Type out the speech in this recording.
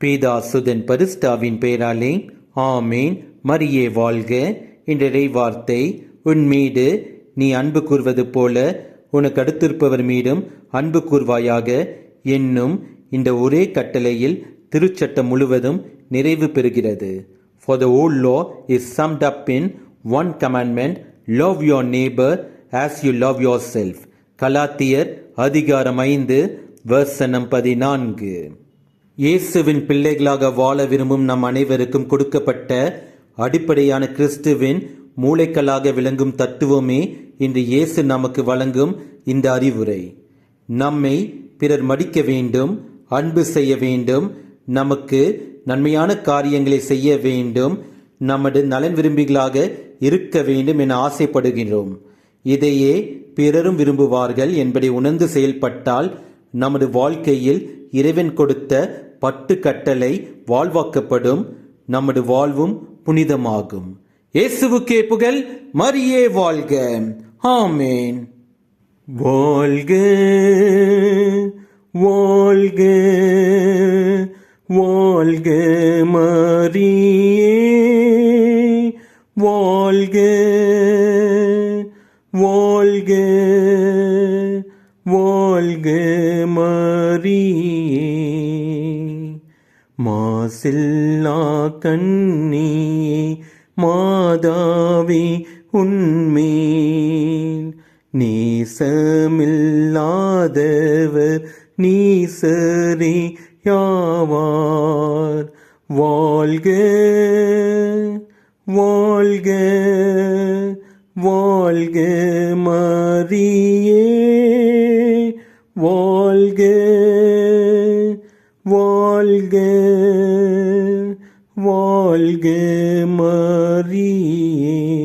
பீதாசுதன் பரிஸ்டாவின் பெயராலே ஆமேன். மரியே வாழ்க. என்ற வார்த்தை உன் மீது நீ அன்பு கூர்வது போல உனக்கு அடுத்திருப்பவர் மீதும் அன்பு கூர்வாயாக. என்னும் இந்த ஒரே கட்டளையில் திருச்சட்டம் முழுவதும் நிறைவு பெறுகிறது. For the old law is summed up in one commandment love your neighbour as you love yourself கலாத்தியர் அதிகாரம் ஐந்து வர்சனம் பதினான்கு. இயேசுவின் பிள்ளைகளாக வாழ விரும்பும் நம் அனைவருக்கும் கொடுக்கப்பட்ட அடிப்படையான கிறிஸ்துவின் மூளைக்கல்லாக விளங்கும் தத்துவமே இன்று இயேசு நமக்கு வழங்கும் இந்த அறிவுரை. நம்மை பிறர் மடிக்க வேண்டும் அன்பு செய்ய வேண்டும் நமக்கு நன்மையான காரியங்களை செய்ய வேண்டும் நமது நலன் விரும்பிகளாக இருக்க வேண்டும் என ஆசைப்படுகிறோம் இதையே பிறரும் விரும்புவார்கள் என்பதை உணர்ந்து செயல்பட்டால் நமது வாழ்க்கையில் இறைவன் கொடுத்த பட்டு கட்டளை வாழ்வாக்கப்படும். நமது வாழ்வும் புனிதமாகும். இயேசுவுக்கே புகழ் மரியே வாழ்க. ஆமேன். வாழ்க வாழ்க வாழ்க மரியே. வாழ்க வாழ்க வாழ்க மரியே. மாசில்லா கண்ணியே மாதாவே உன்மேல். நேசமில்லாதவர் நீசரே யாவார். வாழ்க வாழ்க வாழ்க மரியே. வாழ்க வாழ்க வாழ்க மரியே.